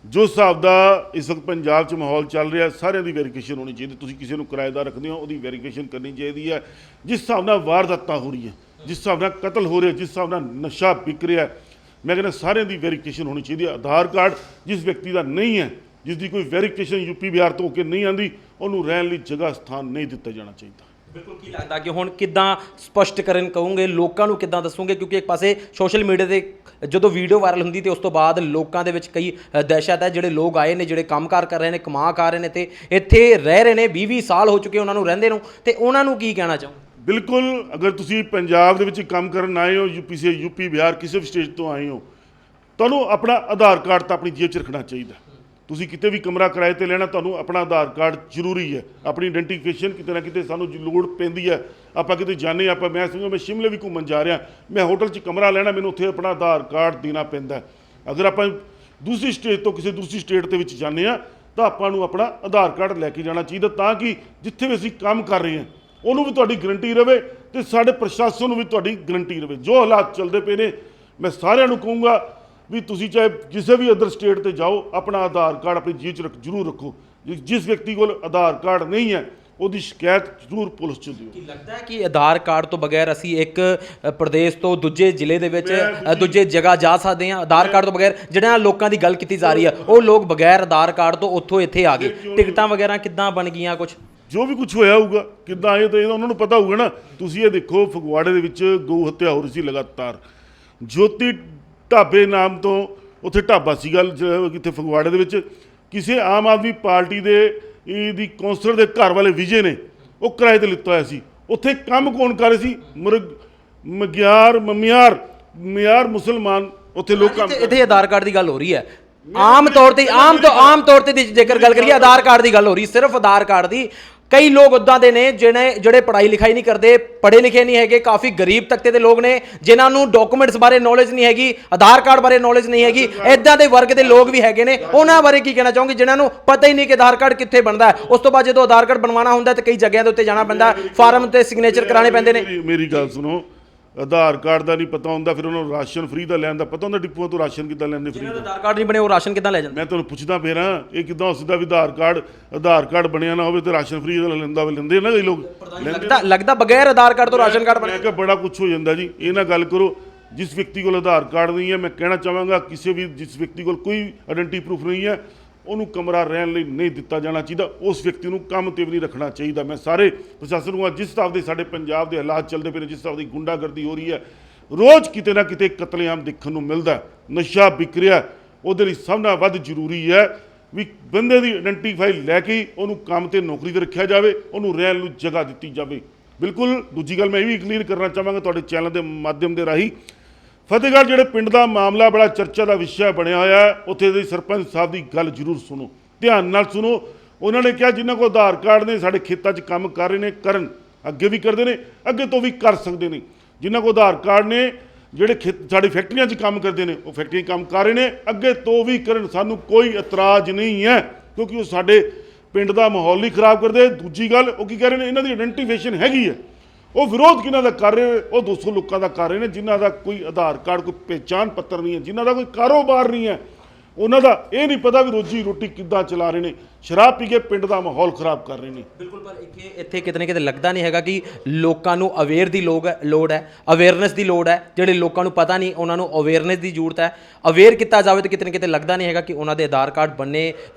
ਜੋ ਹਿਸਾਬ ਦਾ ਇਸ ਵਕਤ ਪੰਜਾਬ 'ਚ ਮਾਹੌਲ ਚੱਲ ਰਿਹਾ, ਸਾਰਿਆਂ ਦੀ ਵੈਰੀਫਿਕੇਸ਼ਨ ਹੋਣੀ ਚਾਹੀਦੀ। ਤੁਸੀਂ ਕਿਸੇ ਨੂੰ ਕਿਰਾਏਦਾਰ ਰੱਖਦੇ ਹੋ, ਉਹਦੀ ਵੈਰੀਫਿਕੇਸ਼ਨ ਕਰਨੀ ਚਾਹੀਦੀ ਹੈ। ਜਿਸ ਹਿਸਾਬ ਨਾਲ ਵਾਰਦਾਤਾਂ ਹੋ ਰਹੀਆਂ, ਜਿਸ ਹਿਸਾਬ ਨਾਲ ਕਤਲ ਹੋ ਰਿਹਾ, ਜਿਸ ਹਿਸਾਬ ਨਾਲ ਨਸ਼ਾ ਵਿਕ ਰਿਹਾ, ਮੈਂ ਕਹਿੰਦਾ ਸਾਰਿਆਂ ਦੀ ਵੈਰੀਫਿਕੇਸ਼ਨ ਹੋਣੀ ਚਾਹੀਦੀ ਹੈ। ਆਧਾਰ ਕਾਰਡ ਜਿਸ ਵਿਅਕਤੀ ਦਾ ਨਹੀਂ ਹੈ, ਜਿਸ ਦੀ ਕੋਈ ਵੈਰੀਫਿਕੇਸ਼ਨ ਯੂਪੀ ਬਿਹਾਰ ਤੋਂ ਕੇ ਨਹੀਂ ਆਂਦੀ ਉਹਨੂੰ ਰਹਿਣ ਲਈ ਜਗ੍ਹਾ, ਸਥਾਨ ਨਹੀਂ ਦਿੱਤਾ ਜਾਣਾ ਚਾਹੀਦਾ। ਬਿਲਕੁਲ, ਕੀ ਲੱਗਦਾ ਕਿ ਹੁਣ ਕਿੱਦਾਂ ਸਪਸ਼ਟ ਕਰਨ ਕਹੋਗੇ, ਲੋਕਾਂ ਨੂੰ ਕਿੱਦਾਂ ਦੱਸੋਗੇ? ਕਿਉਂਕਿ ਇੱਕ ਪਾਸੇ ਸੋਸ਼ਲ ਮੀਡੀਆ ਤੇ ਜਦੋਂ ਵੀਡੀਓ ਵਾਇਰਲ ਹੁੰਦੀ ਤੇ ਉਸ ਤੋਂ ਬਾਅਦ ਲੋਕਾਂ ਦੇ ਵਿੱਚ ਕਈ ਦਹਿਸ਼ਤ ਹੈ, ਜਿਹੜੇ ਲੋਕ ਆਏ ਨੇ, ਜਿਹੜੇ ਕੰਮਕਾਰ ਕਰ ਰਹੇ ਨੇ, ਕਮਾ ਕਰ ਰਹੇ ਨੇ ਤੇ ਇੱਥੇ ਰਹਿ ਰਹੇ ਨੇ 20 20 ਸਾਲ ਹੋ ਚੁੱਕੇ ਉਹਨਾਂ ਨੂੰ ਰਹਿੰਦੇ ਨੂੰ, ਤੇ ਉਹਨਾਂ ਨੂੰ ਕੀ ਕਹਿਣਾ ਚਾਹੋ ਬਿਲਕੁਲ, ਅਗਰ ਤੁਸੀਂ ਪੰਜਾਬ ਦੇ ਵਿੱਚ ਕੰਮ ਕਰਨ ਆਏ ਹੋ ਯੂਪੀ ਸੇ ਯੂਪੀ ਬਿਹਾਰ, ਕਿਸੇ ਵੀ ਸਟੇਟ ਤੋਂ ਆਏ ਹੋ, ਤੁਹਾਨੂੰ ਆਪਣਾ ਆਧਾਰ ਕਾਰਡ ਤਾਂ ਆਪਣੀ ਜੇਬ 'ਚ ਰੱਖਣਾ ਚਾਹੀਦਾ। ਤੁਸੀਂ ਕਿਤੇ ਵੀ ਕਮਰਾ ਕਿਰਾਏ ਤੇ ਲੈਣਾ, ਤੁਹਾਨੂੰ ਆਪਣਾ ਆਧਾਰ ਕਾਰਡ ਜ਼ਰੂਰੀ ਹੈ। ਆਪਣੀ ਆਇਡੈਂਟੀਫਿਕੇਸ਼ਨ ਕਿਤੇ ਨਾ ਕਿਤੇ ਸਾਨੂੰ ਲੋੜ ਪੈਂਦੀ ਹੈ। ਆਪਾਂ ਕਿਤੇ ਜਾਣੇ ਆਪਾਂ ਮੈਂ ਸਮਝੋ, ਮੈਂ ਸ਼ਿਮਲੇ ਵੀ ਘੁੰਮਣ ਜਾ ਰਿਹਾ, ਮੈਂ ਹੋਟਲ 'ਚ ਕਮਰਾ ਲੈਣਾ, ਮੈਨੂੰ ਉੱਥੇ ਆਪਣਾ ਆਧਾਰ ਕਾਰਡ ਦੇਣਾ ਪੈਂਦਾ ਅਗਰ ਆਪਾਂ ਦੂਸਰੀ ਸਟੇਟ ਤੋਂ ਕਿਸੇ ਦੂਸਰੀ ਸਟੇਟ ਦੇ ਵਿੱਚ ਜਾਂਦੇ ਆ ਤਾਂ ਆਪਾਂ ਨੂੰ ਆਪਣਾ ਆਧਾਰ ਕਾਰਡ ਲੈ ਕੇ ਜਾਣਾ ਚਾਹੀਦਾ, ਤਾਂ ਕਿ ਜਿੱਥੇ ਵੀ ਅਸੀਂ ਕੰਮ ਕਰ ਰਹੇ ਹਾਂ, ਉਹਨੂੰ ਵੀ ਤੁਹਾਡੀ ਗਰੰਟੀ ਰਵੇ ਤੇ ਸਾਡੇ ਪ੍ਰਸ਼ਾਸਨ ਨੂੰ ਵੀ ਤੁਹਾਡੀ ਗਰੰਟੀ ਰਵੇ। ਜੋ ਹਾਲਾਤ ਚੱਲਦੇ ਪਏ ਨੇ, ਮੈਂ ਸਾਰਿਆਂ ਨੂੰ ਕਹੂੰਗਾ ਵੀ ਤੁਸੀਂ ਚਾਹੇ ਕਿਸੇ ਵੀ ਅਦਰ ਸਟੇਟ ਤੇ ਜਾਓ ਆਪਣਾ ਆਧਾਰ ਕਾਰਡ ਆਪਣੀ ਜੇਬ 'ਚ ਰੱਖ ਜ਼ਰੂਰ ਰੱਖੋ। ਜਿਸ ਵਿਅਕਤੀ ਕੋਲ ਆਧਾਰ ਕਾਰਡ ਨਹੀਂ ਹੈ ਉਹਦੀ ਸ਼ਿਕਾਇਤ ਜ਼ਰੂਰ ਪੁਲਿਸ 'ਚ ਦਿਓ। ਕੀ ਲੱਗਦਾ ਹੈ ਕਿ ਆਧਾਰ ਕਾਰਡ ਤੋਂ ਬਗੈਰ ਅਸੀਂ ਇੱਕ ਪ੍ਰਦੇਸ਼ ਤੋਂ ਦੂਜੇ ਜ਼ਿਲ੍ਹੇ ਦੇ ਵਿੱਚ ਦੂਜੇ ਜਗ੍ਹਾ ਜਾ ਸਕਦੇ ਹਾਂ? ਆਧਾਰ ਕਾਰਡ ਤੋਂ ਬਗੈਰ ਜਿਹੜਿਆਂ ਲੋਕਾਂ ਦੀ ਗੱਲ ਕੀਤੀ ਜਾ ਰਹੀ ਹੈ ਉਹ ਲੋਕ ਬਗੈਰ ਆਧਾਰ ਕਾਰਡ ਤੋਂ ਉੱਥੋਂ ਇੱਥੇ ਆ ਗਏ। ਟਿਕਟਾਂ ਵਗੈਰਾ ਕਿੱਦਾਂ ਬਣ ਗਈਆਂ ਕੁਝ ਜੋ ਵੀ ਕੁਝ ਹੋਇਆ ਹੋਊਗਾ ਕਿੱਦਾਂ ਆਏ ਤਾਂ ਉਹਨਾਂ ਨੂੰ ਪਤਾ ਹੋਊਗਾ ਨਾ। ਤੁਸੀਂ ਇਹ ਦੇਖੋ ਫਗਵਾੜੇ ਦੇ ਵਿੱਚ ਗਊ ਹੱਤਿਆ ਹੋ ਰਹੀ ਸੀ ਲਗਾਤਾਰ। ਜੋਤੀ ਢਾਬੇ ਨਾਮ ਤੋਂ ਉੱਥੇ ਢਾਬਾ ਸੀਗਾ ਜ- ਕਿਤੇ ਫਗਵਾੜੇ ਦੇ ਵਿੱਚ। ਕਿਸੇ ਆਮ ਆਦਮੀ ਪਾਰਟੀ ਦੇ ਇਹਦੀ ਕੌਂਸਲਰ ਦੇ ਘਰ ਵਾਲੇ ਵਿਜੇ ਨੇ ਉਹ ਕਿਰਾਏ ਤੇ ਲਿੱਤਾ ਹੋਇਆ ਸੀ। ਉੱਥੇ ਕੰਮ ਕੌਣ ਕਰ ਰਹੇ ਸੀ? ਮੁਰਗ ਮਗਿਆਰ ਮਮਿਆਰ ਮਿਆਰ ਮੁਸਲਮਾਨ ਉੱਥੇ ਲੋਕ ਕੰਮ ਇੱਥੇ ਆਧਾਰ ਕਾਰਡ ਦੀ ਗੱਲ ਹੋ ਰਹੀ ਹੈ। ਆਮ ਤੌਰ ਤੇ ਆਮ ਤੋਂ ਆਮ ਤੌਰ ਤੇ ਦੀ ਜੇਕਰ ਗੱਲ ਕਰੀਏ ਆਧਾਰ ਕਾਰਡ ਦੀ ਗੱਲ ਹੋ ਰਹੀ ਸਿਰਫ ਆਧਾਰ ਕਾਰਡ ਦੀ ਕਈ ਲੋਕ ਉਦਾਂ ਦੇ ਨੇ ਜਿਹੜੇ ਜਿਹੜੇ ਪੜ੍ਹਾਈ ਲਿਖਾਈ ਨਹੀਂ ਕਰਦੇ, ਪੜ੍ਹੇ ਲਿਖੇ ਨਹੀਂ ਹੈਗੇ, ਕਾਫੀ ਗਰੀਬ ਤਬਕੇ ਦੇ ਲੋਕ ਨੇ, ਜਿਨ੍ਹਾਂ ਨੂੰ ਡਾਕੂਮੈਂਟਸ ਬਾਰੇ ਨੌਲੇਜ ਨਹੀਂ ਹੈਗੀ, ਆਧਾਰ ਕਾਰਡ ਬਾਰੇ ਨੌਲੇਜ ਨਹੀਂ ਹੈਗੀ ਇਦਾਂ ਦੇ ਵਰਗ ਦੇ ਲੋਕ ਵੀ ਹੈਗੇ ਨੇ। ਉਹਨਾਂ ਬਾਰੇ ਕੀ ਕਹਿਣਾ ਚਾਹੋਗੇ, ਜਿਨ੍ਹਾਂ ਨੂੰ ਪਤਾ ਹੀ ਨਹੀਂ ਕਿ ਆਧਾਰ ਕਾਰਡ ਕਿੱਥੇ ਬਣਦਾ ਹੈ? ਉਸ ਤੋਂ ਬਾਅਦ ਜਦੋਂ ਆਧਾਰ ਕਾਰਡ ਬਣਵਾਉਣਾ ਹੁੰਦਾ ਤੇ ਕਈ ਜਗ੍ਹਿਆਂ ਦੇ ਉੱਤੇ ਜਾਣਾ ਪੈਂਦਾ, ਫਾਰਮ ਤੇ ਸਿਗਨੇਚਰ ਕਰਾਣੇ ਪੈਂਦੇ ਨੇ। ਮੇਰੀ ਗੱਲ ਸੁਣੋ ਆਧਾਰ ਕਾਰਡ ਦਾ ਨਹੀਂ ਪਤਾ ਹੁੰਦਾ ਫਿਰ ਉਹਨਾਂ ਨੂੰ ਰਾਸ਼ਨ ਫ੍ਰੀ ਦਾ ਲੈਣ ਦਾ ਪਤਾ ਹੁੰਦਾ ਡਿਪੂਆਂ ਤੋਂ ਰਾਸ਼ਨ ਕਿੱਦਾਂ ਲੈਂਦੇ ਫ੍ਰੀ ਜਿਹਨਾਂ ਦਾ ਆਧਾਰ ਕਾਰਡ ਨਹੀਂ ਬਣੇ ਉਹ ਰਾਸ਼ਨ ਕਿੱਦਾਂ ਲੈ ਜਾਂਦੇ? ਮੈਂ ਤੁਹਾਨੂੰ ਪੁੱਛਦਾ ਫੇਰ ਹਾਂ ਇਹ ਕਿੱਦਾਂ ਹੋ ਸਕਦਾ ਵੀ ਆਧਾਰ ਕਾਰਡ ਆਧਾਰ ਕਾਰਡ ਬਣਿਆ ਨਾ ਹੋਵੇ ਤੇ ਰਾਸ਼ਨ ਫ੍ਰੀ ਦਾ ਲੈਂਦਾ ਵਾ ਲੈਂਦੇ ਨਾ ਕਈ ਲੋਕ? ਲੱਗਦਾ ਲੱਗਦਾ ਬਗੈਰ ਆਧਾਰ ਕਾਰਡ ਤੋਂ ਰਾਸ਼ਨ ਕਾਰਡ ਬਣੇ ਮੈਂ ਕਿਹਾ ਬੜਾ ਕੁਝ ਹੋ ਜਾਂਦਾ ਜੀ ਇਹ ਨਾ ਗੱਲ ਕਰੋ ਜਿਸ ਵਿਅਕਤੀ ਕੋਲ ਆਧਾਰ ਕਾਰਡ ਨਹੀਂ ਹੈ ਮੈਂ ਕਹਿਣਾ ਚਾਹਾਂਗਾ ਕਿਸੇ ਵੀ ਜਿਸ ਵਿਅਕਤੀ ਕੋਲ ਕੋਈ ਆਇਡੈਂਟੀ ਪ੍ਰੂਫ ਨਹੀਂ ਹੈ ਉਹਨੂੰ ਕਮਰਾ ਰਹਿਣ ਲਈ ਨਹੀਂ ਦਿੱਤਾ ਜਾਣਾ ਚਾਹੀਦਾ। ਉਸ ਵਿਅਕਤੀ ਨੂੰ ਕੰਮ ਤੇ ਵੀ ਨਹੀਂ ਰੱਖਣਾ ਚਾਹੀਦਾ। ਮੈਂ ਸਾਰੇ ਪ੍ਰਸ਼ਾਸਨ ਨੂੰ ਅੱਜ ਜਿਸ ਹਿਸਾਬ ਦੇ ਸਾਡੇ ਪੰਜਾਬ ਦੇ ਹਾਲਾਤ ਚੱਲਦੇ ਪਏ ਨੇ, ਜਿਸ ਹਿਸਾਬ ਦੀ ਗੁੰਡਾਗਰਦੀ ਹੋ ਰਹੀ ਹੈ, ਰੋਜ਼ ਕਿਤੇ ਨਾ ਕਿਤੇ ਕਤਲੇਆਮ ਦੇਖਣ ਨੂੰ ਮਿਲਦਾ ਨਸ਼ਾ ਵਿਕਰਿਆ ਉਹਦੇ ਲਈ ਸਭ ਨਾਲ ਵੱਧ ਜ਼ਰੂਰੀ ਹੈ ਵੀ ਬੰਦੇ ਦੀ ਆਇਡੈਂਟੀਫਾਈ ਲੈ ਕੇ ਉਹਨੂੰ ਕੰਮ ਤੇ ਨੌਕਰੀ ਤੇ ਰੱਖਿਆ ਜਾਵੇ, ਉਹਨੂੰ ਰਹਿਣ ਨੂੰ ਜਗ੍ਹਾ ਦਿੱਤੀ ਜਾਵੇ। ਬਿਲਕੁਲ, ਦੂਜੀ ਗੱਲ ਮੈਂ ਇਹ ਵੀ ਕਲੀਅਰ ਕਰਨਾ ਚਾਹਾਂਗਾ ਤੁਹਾਡੇ ਚੈਨਲ ਦੇ ਮਾਧਿਅਮ ਦੇ ਰਾਹੀਂ ਫਤਿਹਗੜ੍ਹ ਜਿਹੜੇ ਪਿੰਡ ਦਾ ਮਾਮਲਾ ਬੜਾ ਚਰਚਾ ਦਾ ਵਿਸ਼ਾ ਬਣਿਆ ਹੋਇਆ ਹੈ, ਉੱਥੇ ਦੇ ਸਰਪੰਚ ਸਾਹਿਬ ਦੀ ਗੱਲ ਜ਼ਰੂਰ ਸੁਣੋ। ਧਿਆਨ ਨਾਲ ਸੁਣੋ, ਉਹਨਾਂ ਨੇ ਕਿਹਾ ਜਿਨ੍ਹਾਂ ਕੋਲ ਆਧਾਰ ਕਾਰਡ ਨੇ, ਸਾਡੇ ਖੇਤਾਂ 'ਚ ਕੰਮ ਕਰ ਰਹੇ ਨੇ, ਕਰਨ ਅੱਗੇ ਵੀ ਕਰਦੇ ਨੇ, ਅੱਗੇ ਤੋਂ ਵੀ ਕਰ ਸਕਦੇ ਨੇ। ਜਿਨ੍ਹਾਂ ਕੋਲ ਆਧਾਰ ਕਾਰਡ ਨੇ, ਜਿਹੜੇ ਖੇਤ, ਸਾਡੇ ਫੈਕਟਰੀਆਂ 'ਚ ਕੰਮ ਕਰਦੇ ਨੇ, ਉਹ ਫੈਕਟਰੀਆਂ 'ਚ ਕੰਮ ਕਰ ਰਹੇ ਨੇ, ਅੱਗੇ ਤੋਂ ਵੀ ਕਰਨ, ਸਾਨੂੰ ਕੋਈ ਇਤਰਾਜ਼ ਨਹੀਂ ਹੈ, ਕਿਉਂਕਿ ਉਹ ਸਾਡੇ ਪਿੰਡ ਦਾ ਮਾਹੌਲ ਹੀ ਖਰਾਬ ਕਰਦੇ। ਦੂਜੀ ਗੱਲ, ਉਹ ਕੀ ਕਹਿ ਰਹੇ ਨੇ, ਇਹਨਾਂ ਦੀ ਆਇਡੈਂਟੀਫਿਕੇਸ਼ਨ ਹੈਗੀ ਹੈ। ਉਹ ਵਿਰੋਧ ਕਿਹਨਾਂ ਦਾ ਕਰ ਰਹੇ ਨੇ? ਉਹ 200 ਲੋਕਾਂ ਦਾ ਕਰ ਰਹੇ ਨੇ, ਜਿਨ੍ਹਾਂ ਦਾ ਕੋਈ ਆਧਾਰ ਕਾਰਡ, ਕੋਈ ਪਹਿਚਾਣ ਪੱਤਰ ਨਹੀਂ ਹੈ, ਜਿਨ੍ਹਾਂ ਦਾ ਕੋਈ ਕਾਰੋਬਾਰ ਨਹੀਂ ਹੈ। ਉਹਨਾਂ ਦਾ ਇਹ ਨਹੀਂ ਪਤਾ ਵੀ ਰੋਜੀ ਰੋਟੀ ਕਿੱਦਾਂ ਚਲਾ ਰਹੇ ਨੇ। ਸ਼ਰਾਬ ਪੀ ਕੇ ਪਿੰਡ ਦਾ ਮਾਹੌਲ ਖਰਾਬ ਕਰ ਰਹੇ ਨੇ। ਬਿਲਕੁਲ ਪਰ ਇੱਥੇ ਇੱਥੇ ਕਿਤੇ ਨਾ ਕਿਤੇ ਲੱਗਦਾ ਨਹੀਂ ਹੈਗਾ ਕਿ ਲੋਕਾਂ ਨੂੰ ਅਵੇਅਰ ਦੀ ਹੈ ਲੋੜ ਹੈ ਅਵੇਅਰਨੈਸ ਦੀ ਲੋੜ ਹੈ। ਜਿਹੜੇ ਲੋਕਾਂ ਨੂੰ ਪਤਾ ਨਹੀਂ ਉਹਨਾਂ ਨੂੰ ਅਵੇਅਰਨੈਸ ਦੀ ਜ਼ਰੂਰਤ ਹੈ। ਅਵੇਅਰ ਕੀਤਾ ਜਾਵੇ ਤਾਂ ਕਿਤੇ ਨਾ ਕਿਤੇ ਲੱਗਦਾ ਨਹੀਂ ਹੈਗਾ ਕਿ ਉਹਨਾਂ ਦੇ ਆਧਾਰ ਕਾਰਡ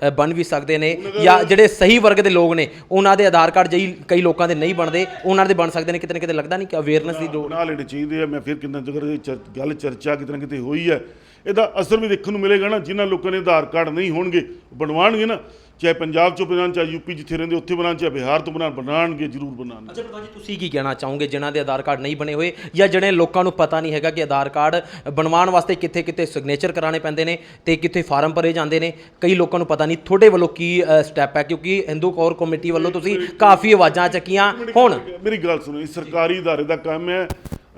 ਅ, ਬਣ ਵੀ ਸਕਦੇ ਨੇ ਜਾਂ ਜਿਹੜੇ ਸਹੀ ਵਰਗ ਦੇ ਲੋਕ ਨੇ ਉਹਨਾਂ ਦੇ ਆਧਾਰ ਕਾਰਡ ਜਈ ਕਈ ਲੋਕਾਂ ਦੇ ਨਹੀਂ ਬਣਦੇ ਉਹਨਾਂ ਦੇ ਬਣ ਸਕਦੇ ਨੇ। ਕਿਤੇ ਨਾ ਕਿਤੇ ਲੱਗਦਾ ਨਹੀਂ ਕਿ ਅਵੇਅਰਨੈਸ ਦੀ ਲੋੜ ਬਣਾ ਲੈਣੇ ਚਾਹੀਦੇ ਆ ਮੈਂ ਫਿਰ ਕਿੰਨਾ ਜਗਰ ਗੱਲ ਚਰਚਾ ਕਿਤੇ ਨਾ ਕਿਤੇ ਹੋਈ ਹੈ। ਇਹਦਾ ਅਸਰ ਵੀ ਦੇਖਣ ਨੂੰ ਮਿਲੇਗਾ ਨਾ ਜਿਨ੍ਹਾਂ ਲੋਕਾਂ ਨੇ ਆਧਾਰ ਕਾਰਡ ਨਹੀਂ ਹੋਣਗੇ ਬਣਵਾਣਗੇ ਨਾ। ਚਾਹੇ ਪੰਜਾਬ ਚੋਂ ਬਣਾਉਣ ਚਾਹੇ ਯੂਪੀ ਜਿੱਥੇ ਰਹਿੰਦੇ ਉੱਥੇ ਬਣਾਉਣ ਚਾਹੇ ਬਿਹਾਰ ਤੋਂ ਬਣਾਉਣ ਬਣਾਣਗੇ ਜ਼ਰੂਰ ਬਣਾਉਣਗੇ। ਅੱਛਾ ਪ੍ਰਧਾਨ ਜੀ ਤੁਸੀਂ ਕੀ ਕਹਿਣਾ ਚਾਹੋਗੇ ਜਿਨ੍ਹਾਂ ਦੇ ਆਧਾਰ ਕਾਰਡ ਨਹੀਂ ਬਣੇ ਹੋਏ ਜਾਂ ਜਿਹੜੇ ਲੋਕਾਂ ਨੂੰ ਪਤਾ ਨਹੀਂ ਹੈਗਾ ਕਿ ਆਧਾਰ ਕਾਰਡ ਬਣਵਾਉਣ ਵਾਸਤੇ ਕਿੱਥੇ ਕਿੱਥੇ ਸਿਗਨੇਚਰ ਕਰਾਣੇ ਪੈਂਦੇ ਨੇ ਤੇ ਕਿੱਥੇ ਫਾਰਮ ਭਰੇ ਜਾਂਦੇ ਨੇ ਕਈ ਲੋਕਾਂ ਨੂੰ ਪਤਾ ਨਹੀਂ ਤੁਹਾਡੇ ਵੱਲੋਂ ਕੀ ਸਟੈਪ ਹੈ ਕਿਉਂਕਿ ਹਿੰਦੂ ਕੌਰ ਕਮੇਟੀ ਵੱਲੋਂ ਤੁਸੀਂ ਕਾਫੀ ਆਵਾਜ਼ਾਂ ਚੱਕੀਆਂ ਹੁਣ। ਮੇਰੀ ਗੱਲ ਸੁਣੋ ਇਹ ਸਰਕਾਰੀ ਅਦਾਰੇ ਦਾ ਕੰਮ ਹੈ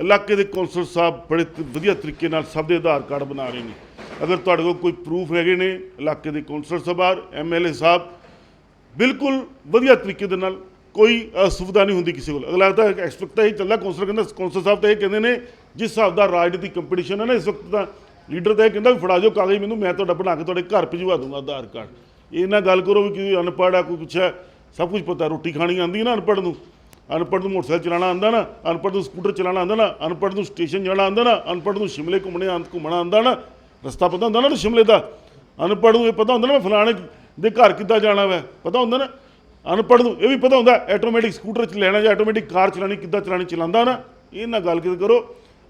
ਇਲਾਕੇ ਦੇ ਕੌਂਸਲ ਸਾਹਿਬ ਬੜੇ ਤ- ਵਧੀਆ ਤਰੀਕੇ ਨਾਲ ਸਭ ਦੇ ਆਧਾਰ ਕਾਰਡ ਬਣਾ ਰਹੇ ਨੇ। ਅਗਰ ਤੁਹਾਡੇ ਕੋਲ ਕੋਈ ਪ੍ਰੂਫ ਹੈਗੇ ਨੇ, ਇਲਾਕੇ ਦੇ ਕੌਂਸਲ ਸਾਹਿਬਾਨ ਐਮਐਲਏ ਸਾਹਿਬ, ਬਿਲਕੁਲ ਵਧੀਆ ਤਰੀਕੇ ਦੇ ਨਾਲ ਕੋਈ ਅਸੁਵਿਧਾ ਨਹੀਂ ਹੁੰਦੀ ਕਿਸੇ ਕੋਲ। ਅਗਲਾ ਤਾਂ ਐਕਸਪੈਕਟ ਤਾਂ ਇਹ ਚੱਲਦਾ ਕੌਂਸਲਰ ਕਹਿੰਦਾ ਕੌਂਸਲਰ ਸਾਹਿਬ ਤਾਂ ਇਹ ਕਹਿੰਦੇ ਨੇ, ਜਿਸ ਹਿਸਾਬ ਦਾ ਰਾਜਨੀਤਿਕ ਕੰਪੀਟੀਸ਼ਨ ਹੈ ਨਾ, ਇਸ ਵਕਤ ਦਾ ਲੀਡਰ ਤਾਂ ਇਹ ਕਹਿੰਦਾ ਵੀ ਫੜਾ ਜਾਓ ਕਾਗਜ਼ ਮੈਨੂੰ, ਮੈਂ ਤੁਹਾਡਾ ਬਣਾ ਕੇ ਤੁਹਾਡੇ ਘਰ ਭਿਜਵਾ ਦੂੰਗਾ ਆਧਾਰ ਕਾਰਡ। ਇਹ ਨਾ ਗੱਲ ਕਰੋ ਵੀ ਕੋਈ ਅਨਪੜ੍ਹ ਆ, ਕੋਈ ਕੁਛ ਹੈ, ਸਭ ਕੁਝ ਪਤਾ, ਰੋਟੀ ਖਾਣੀ ਆਉਂਦੀ ਹੈ ਨਾ ਅਨਪੜ੍ਹ ਨੂੰ। ਅਨਪੜ੍ਹ ਨੂੰ ਮੋਟਰਸਾਈਕਲ ਚਲਾਉਣਾ ਆਉਂਦਾ ਨਾ, ਅਨਪੜ੍ਹ ਨੂੰ ਸਕੂਟਰ ਚਲਾਉਣਾ ਆਉਂਦਾ ਨਾ, ਅਨਪੜ੍ਹ ਨੂੰ ਸਟੇਸ਼ਨ ਜਾਣਾ ਆਉਂਦਾ ਨਾ, ਅਨਪੜ੍ਹ ਨੂੰ ਸ਼ਿਮਲੇ ਘੁੰਮਣੇ ਆਂ ਘੁੰਮਣਾ ਆਉਂਦਾ ਨਾ, ਰਸਤਾ ਪਤਾ ਹੁੰਦਾ ਨਾ ਸ਼ਿਮਲੇ ਦਾ? ਅਨਪੜ੍ਹ ਨੂੰ ਇਹ ਪਤਾ ਹੁੰਦਾ ਨਾ ਫਲਾਣੇ ਦੇ ਘਰ ਕਿੱਦਾਂ ਜਾਣਾ ਵੈ, ਪਤਾ ਹੁੰਦਾ ਨਾ? ਅਨਪੜ੍ਹ ਨੂੰ ਇਹ ਵੀ ਪਤਾ ਹੁੰਦਾ ਆਟੋਮੈਟਿਕ ਸਕੂਟਰ ਚ ਲੈਣਾ ਜਾਂ ਆਟੋਮੈਟਿਕ ਕਾਰ ਚਲਾਣੀ ਕਿੱਦਾਂ ਚਲਾਣੀ ਚਲਾਉਂਦਾ ਨਾ? ਇਹ ਨਾਲ ਗੱਲ ਕਿਤੇ ਕਰੋ,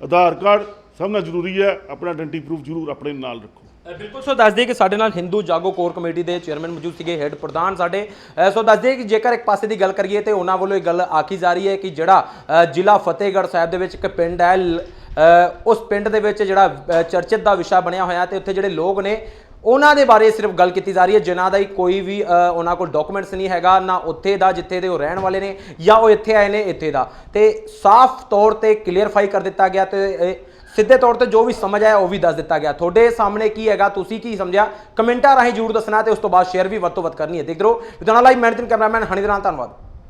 ਆਧਾਰ ਕਾਰਡ ਸਭ ਨਾਲ ਜ਼ਰੂਰੀ ਹੈ, ਆਪਣਾ ਆਇਡੈਂਟੀ ਪ੍ਰੂਫ ਜ਼ਰੂਰ ਆਪਣੇ ਨਾਲ ਰੱਖੋ। ਬਿਲਕੁਲ, ਸੋ ਦੱਸ ਦਈਏ ਕਿ ਸਾਡੇ ਨਾਲ ਹਿੰਦੂ ਜਾਗੋ ਕੋਰ ਕਮੇਟੀ ਦੇ ਚੇਅਰਮੈਨ ਮੌਜੂਦ ਸੀਗੇ ਹੈੱਡ ਪ੍ਰਧਾਨ ਸਾਡੇ। ਸੋ ਦੱਸ ਦਈਏ ਕਿ ਜੇਕਰ ਇੱਕ ਪਾਸੇ ਦੀ ਗੱਲ ਕਰੀਏ ਤੇ ਉਹਨਾਂ ਵੱਲੋਂ ਇਹ ਗੱਲ ਆਖੀ ਜਾ ਰਹੀ ਹੈ ਕਿ ਜਿਹੜਾ ਜ਼ਿਲ੍ਹਾ ਫਤਿਹਗੜ੍ਹ ਸਾਹਿਬ ਦੇ ਵਿੱਚ ਇੱਕ ਪਿੰਡ ਹੈ ਉਸ ਪਿੰਡ ਦੇ ਵਿੱਚ ਜਿਹੜਾ ਚਰਚਿਤ ਦਾ ਵਿਸ਼ਾ ਬਣਿਆ ਹੋਇਆ ਤੇ ਉੱਥੇ ਜਿਹੜੇ ਲੋਕ ਨੇ, ਉਹਨਾਂ ਦੇ ਬਾਰੇ ਸਿਰਫ ਗੱਲ ਕੀਤੀ ਜਾ ਰਹੀ ਹੈ, ਜਿਨ੍ਹਾਂ ਦਾ ਹੀ ਕੋਈ ਵੀ ਉਹਨਾਂ ਕੋਲ ਡਾਕੂਮੈਂਟਸ ਨਹੀਂ ਹੈਗਾ, ਨਾ ਉੱਥੇ ਦਾ ਜਿੱਥੇ ਦੇ ਉਹ ਰਹਿਣ ਵਾਲੇ ਨੇ, ਜਾਂ ਉਹ ਇੱਥੇ ਆਏ ਨੇ ਇੱਥੇ ਦਾ। ਤੇ ਸਾਫ਼ ਤੌਰ ਤੇ ਕਲੀਅਰਫਾਈ ਕਰ ਦਿੱਤਾ ਗਿਆ ਤੇ ਇਹ ਸਿੱਧੇ ਤੌਰ ਤੇ ਜੋ ਵੀ ਸਮਝ ਆਇਆ ਉਹ ਵੀ ਦੱਸ ਦਿੱਤਾ ਗਿਆ। ਤੁਹਾਡੇ ਸਾਹਮਣੇ ਕੀ ਹੈਗਾ, ਤੁਸੀਂ ਕੀ ਸਮਝਿਆ? ਕਮੈਂਟਾਂ ਰਾਹੀਂ ਜਰੂਰ ਦੱਸਣਾ ਤੇ ਉਸ ਤੋਂ ਬਾਅਦ ਸ਼ੇਅਰ ਵੀ ਵੱਧ ਤੋਂ ਵੱਧ ਕਰਨੀ ਹੈ। ਦੇਖ ਰਹੋ। ਲੁਧਿਆਣਾ ਲਾਈਵ ਮੈਂ ਕੈਮਰਾਮੈਨ, ਹਨੀ ਦੇ ਨਾਲ, ਧੰਨਵਾਦ।